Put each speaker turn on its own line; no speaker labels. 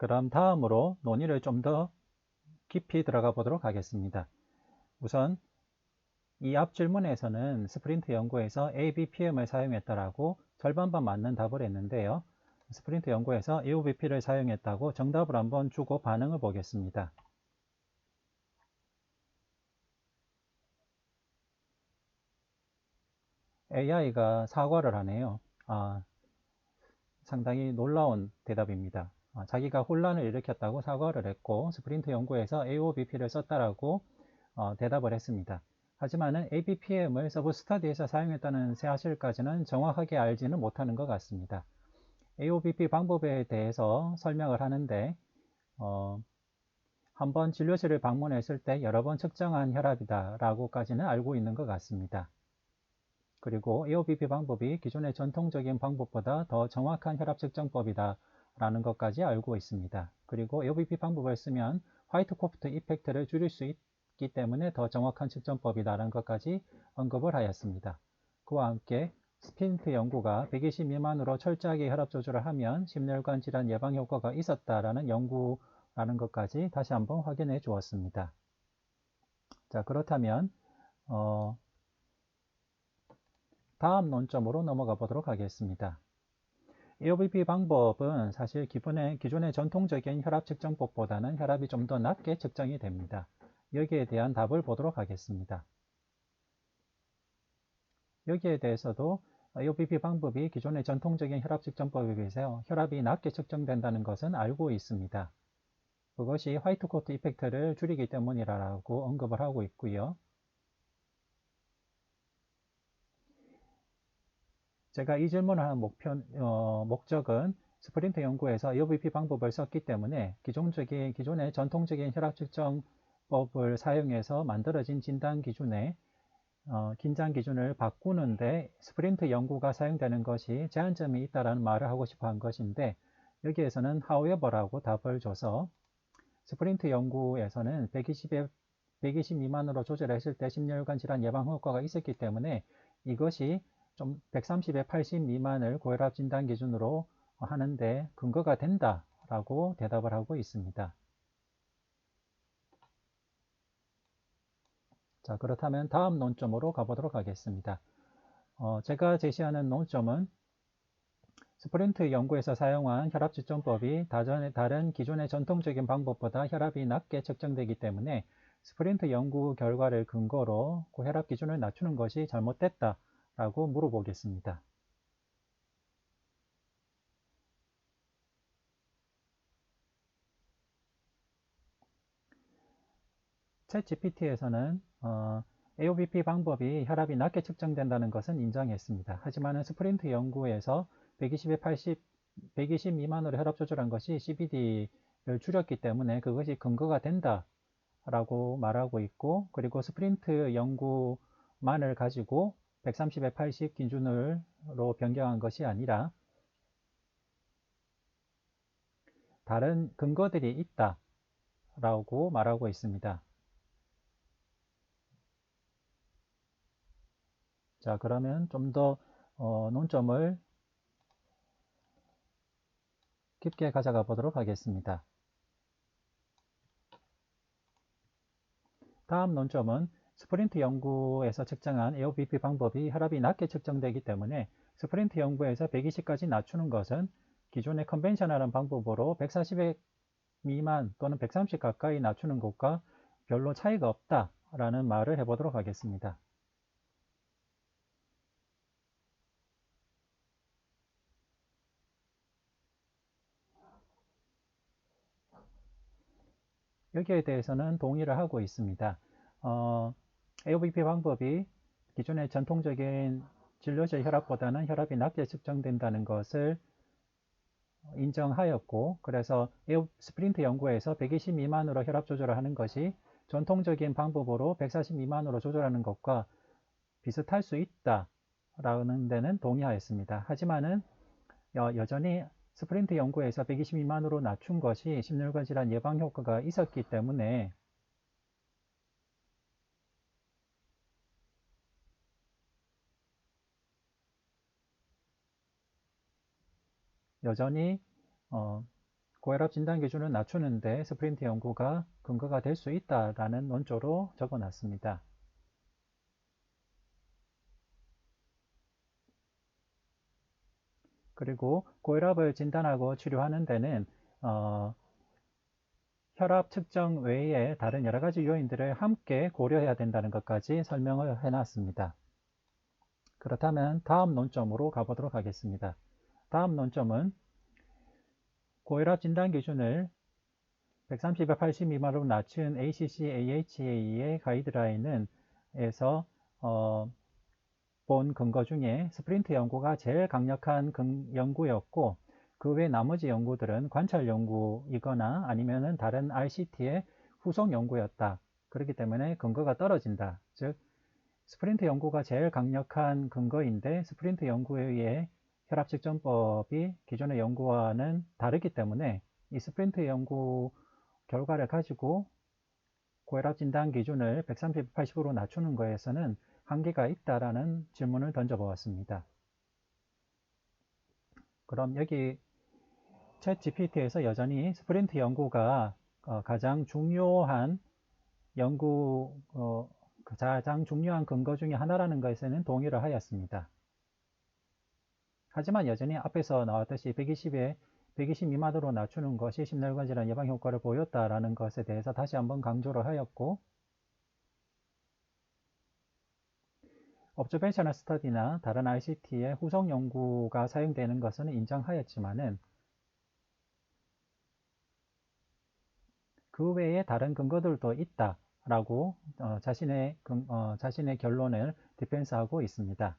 그럼 다음으로 논의를 좀 더 깊이 들어가 보도록 하겠습니다. 우선 이 앞 질문에서는 스프린트 연구에서 ABPM을 사용했다라고 절반반 맞는 답을 했는데요. 스프린트 연구에서 AOBP를 사용했다고 정답을 한번 주고 반응을 보겠습니다. AI가 사과를 하네요. 아, 상당히 놀라운 대답입니다. 아, 자기가 혼란을 일으켰다고 사과를 했고 스프린트 연구에서 AOBP를 썼다라고 어, 대답을 했습니다. 하지만 ABPM을 서브 스타디에서 사용했다는 사실까지는 정확하게 알지는 못하는 것 같습니다. AOBP 방법에 대해서 설명을 하는데 어, 한번 진료실을 방문했을 때 여러 번 측정한 혈압이다 라고까지는 알고 있는 것 같습니다. 그리고 AOBP 방법이 기존의 전통적인 방법보다 더 정확한 혈압 측정법이다 라는 것까지 알고 있습니다. 그리고 AOBP 방법을 쓰면 화이트 코프트 이펙트를 줄일 수 있기 때문에 더 정확한 측정법이다 라는 것까지 언급을 하였습니다. 그와 함께 스핀트 연구가 120 미만으로 철저하게 혈압 조절을 하면 심혈관 질환 예방 효과가 있었다라는 연구라는 것까지 다시 한번 확인해 주었습니다. 자 그렇다면 어, 다음 논점으로 넘어가 보도록 하겠습니다. AOBP 방법은 사실 기존의, 기존의 전통적인 혈압 측정법보다는 혈압이 좀 더 낮게 측정이 됩니다. 여기에 대한 답을 보도록 하겠습니다. 여기에 대해서도 AOBP 방법이 기존의 전통적인 혈압 측정법에 비해서 혈압이 낮게 측정된다는 것은 알고 있습니다. 그것이 화이트 코트 이펙트를 줄이기 때문이라고 언급을 하고 있고요. 제가 이 질문을 하는 목표, 어, 목적은 스프린트 연구에서 EOVP 방법을 썼기 때문에 기존적인, 기존의 전통적인 혈압 측정법을 사용해서 만들어진 진단 기준에 어, 긴장 기준을 바꾸는데 스프린트 연구가 사용되는 것이 제한점이 있다라는 말을 하고 싶어 한 것인데 여기에서는 however라고 답을 줘서 스프린트 연구에서는 120에 120 미만으로 조절했을 때 심혈관 질환 예방 효과가 있었기 때문에 이것이 좀 130에 80 미만을 고혈압 진단 기준으로 하는데 근거가 된다라고 대답을 하고 있습니다. 자, 그렇다면 다음 논점으로 가보도록 하겠습니다. 어, 제가 제시하는 논점은 스프린트 연구에서 사용한 혈압 측정법이 다른 기존의 전통적인 방법보다 혈압이 낮게 측정되기 때문에 스프린트 연구 결과를 근거로 고혈압 기준을 낮추는 것이 잘못됐다 라고 물어보겠습니다. 챗 GPT에서는 어, AOBP 방법이 혈압이 낮게 측정된다는 것은 인정했습니다. 하지만 스프린트 연구에서 120에 80, 120 미만으로 혈압 조절한 것이 CBD를 줄였기 때문에 그것이 근거가 된다 라고 말하고 있고 그리고 스프린트 연구만을 가지고 130에 80 기준으로 변경한 것이 아니라 다른 근거들이 있다 라고 말하고 있습니다. 자 그러면 좀더 어, 논점을 깊게 가져가 보도록 하겠습니다. 다음 논점은 스프린트 연구에서 측정한 AOBP 방법이 혈압이 낮게 측정되기 때문에 스프린트 연구에서 120까지 낮추는 것은 기존의 컨벤셔널한 방법으로 140에 미만 또는 130 가까이 낮추는 것과 별로 차이가 없다라는 말을 해보도록 하겠습니다. 여기에 대해서는 동의를 하고 있습니다. 어, AOBP 방법이 기존의 전통적인 진료제 혈압보다는 혈압이 낮게 측정된다는 것을 인정하였고 그래서 스프린트 연구에서 120 미만으로 혈압 조절을 하는 것이 전통적인 방법으로 140 미만으로 조절하는 것과 비슷할 수 있다 라는 데는 동의하였습니다. 하지만은 여전히 스프린트 연구에서 120 미만으로 낮춘 것이 심혈관 질환 예방 효과가 있었기 때문에 여전히 어, 고혈압 진단 기준을 낮추는데 스프린트 연구가 근거가 될 수 있다라는 논조로 적어놨습니다. 그리고 고혈압을 진단하고 치료하는 데는 어, 혈압 측정 외에 다른 여러 가지 요인들을 함께 고려해야 된다는 것까지 설명을 해놨습니다. 그렇다면 다음 논점으로 가보도록 하겠습니다. 다음 논점은 고혈압 진단 기준을 130에 80 미만으로 낮춘 ACC AHA의 가이드라인은 에서 어, 본 근거 중에 스프린트 연구가 제일 강력한 연구였고 그 외 나머지 연구들은 관찰 연구이거나 아니면은 다른 RCT의 후속 연구였다. 그렇기 때문에 근거가 떨어진다. 즉 스프린트 연구가 제일 강력한 근거인데 스프린트 연구의 혈압 측정법이 기존의 연구와는 다르기 때문에 이 스프린트 연구 결과를 가지고 고혈압 진단 기준을 130, 80으로 낮추는 거에서는 한계가 있다라는 질문을 던져보았습니다. 그럼 여기 챗 GPT에서 여전히 스프린트 연구가 어, 가장 중요한 연구, 어, 가장 중요한 근거 중의 하나라는 것에는 동의를 하였습니다. 하지만 여전히 앞에서 나왔듯이 120에 120 미만으로 낮추는 것이 심혈관 질환 예방 효과를 보였다라는 것에 대해서 다시 한번 강조를 하였고 업저베이셔널 스터디나 다른 ICT의 후속 연구가 사용되는 것은 인정하였지만은 그 외에 다른 근거들도 있다라고 어, 자신의 어, 자신의 결론을 디펜스하고 있습니다.